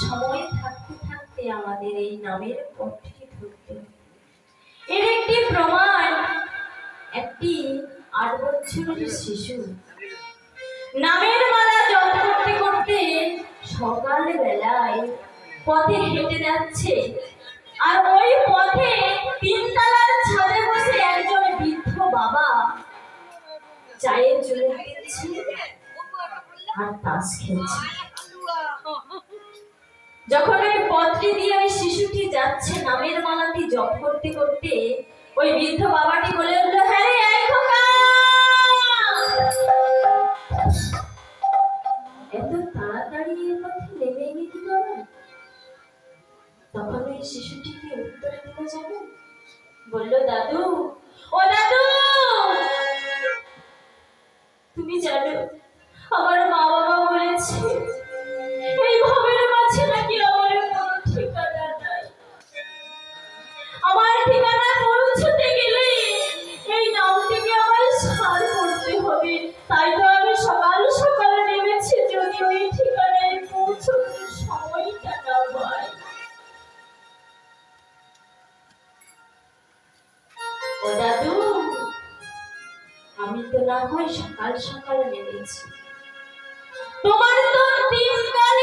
সময় থাকতে থাকতে আমাদের এই নামের পথটি ধরতে এর একটি প্রমাণ, একটি আট বছরের শিশু। নামের মালা জপ করতে করতে সকালবেলায় পথে হেঁটে যাচ্ছে আর ওই পথে তিনতলার ছাদে বসে একজন বৃদ্ধ বাবা চায়ের জন্য দিচ্ছে। আর যখন ওই পথটি দিয়ে ওই শিশুটি যাচ্ছে, নামের মালাটি জপ করতে করতে, ওই বৃদ্ধ বাবাটি বলে উঠল হ্যাঁ এই খোকা!" এত তাড়াতাড়ি এ পথে নেমে গেলি বাবা তখন ওই শিশুটিকে উত্তর দিল যাবে? বলল, দাদু, ও দাদু! তুমি জানো, আমার মা বাবা এই ভবের মাঝে নাকি আমার কোনো ঠিকানা নাই। আমার ঠিকানা পৌঁছতে গেলে এই নাম আমার সার করতে হবে। তাই তো আমি সকাল সকাল নেমেছি। যদি ওই ঠিকানায় পৌঁছতে সময়টা না পাই। ও দাদু, আমি তো না হয় সকাল সকাল নেমেছি। তোমার কাল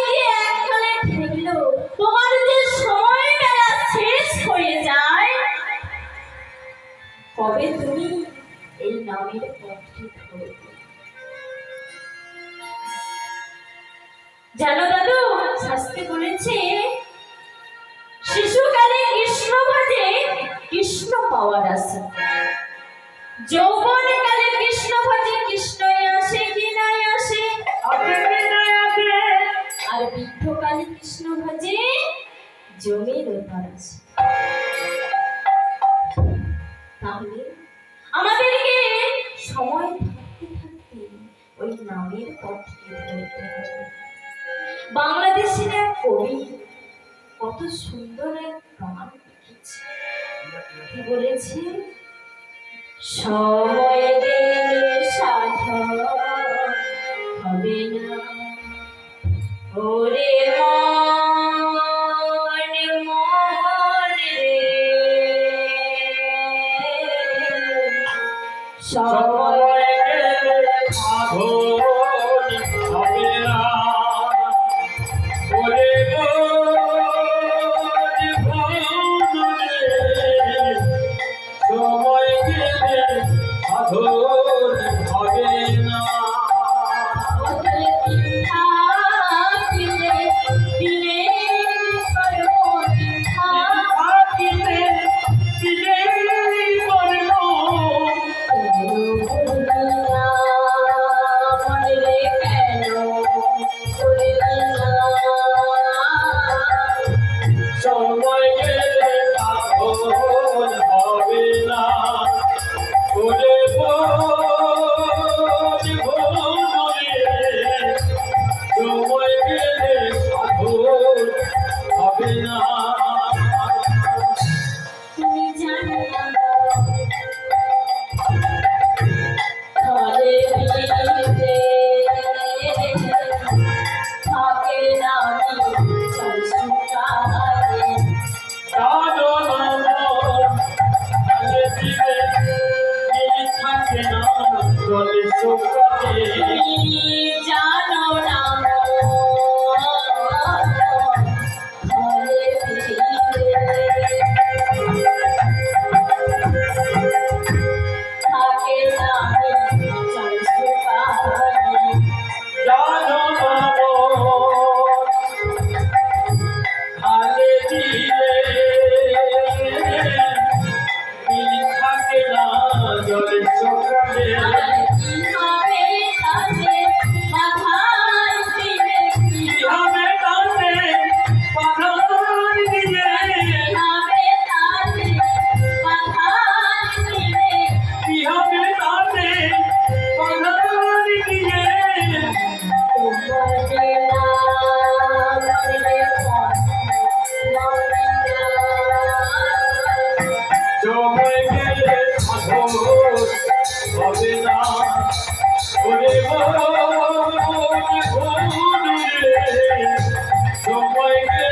ঠেকলো? তোমার জানো দাদু, শাস্ত্রে বলেছে, শিশুকালে কৃষ্ণ ভজে কৃষ্ণ পাওয়ার আছে। যৌবন কালে কৃষ্ণ ভজে কৃষ্ণই আসে কি নাই আসে বৃদ্ধকালে কৃষ্ণ ভজে জমির ওপর আছে তাহলে আমাদেরকে সময় থাকতে থাকতে ওই নামের পথকে ধরতে হবে। বাংলাদেশের এক কবি কত সুন্দর এক গান লিখেছে। কি বলেছে সময় দিলে সাধন হবে না। ওরে মন মন সময়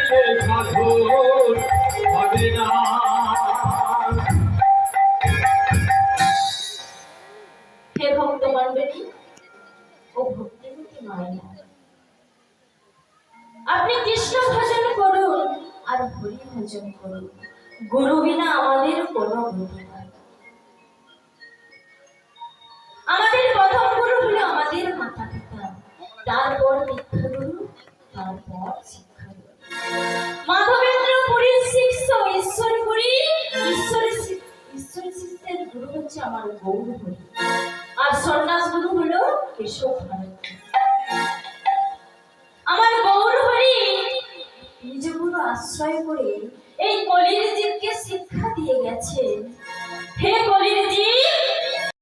আপনি কৃষ্ণ ভজন করুন আর হরি ভজন করুন। গুরু বিনা আমাদের কোনো আমাদের প্রথম গুরু হলো আমাদের মাতা পিতা তারপর দীক্ষা গুরু, তারপর আমার গৌর হরি আর সন্ন্যাস গুরু হলো কেশব ভারতী আমার গৌর হরি নিজ গুরু আশ্রয় করে এই কলির জীবকে শিক্ষা দিয়ে গেছে। হে গেছেন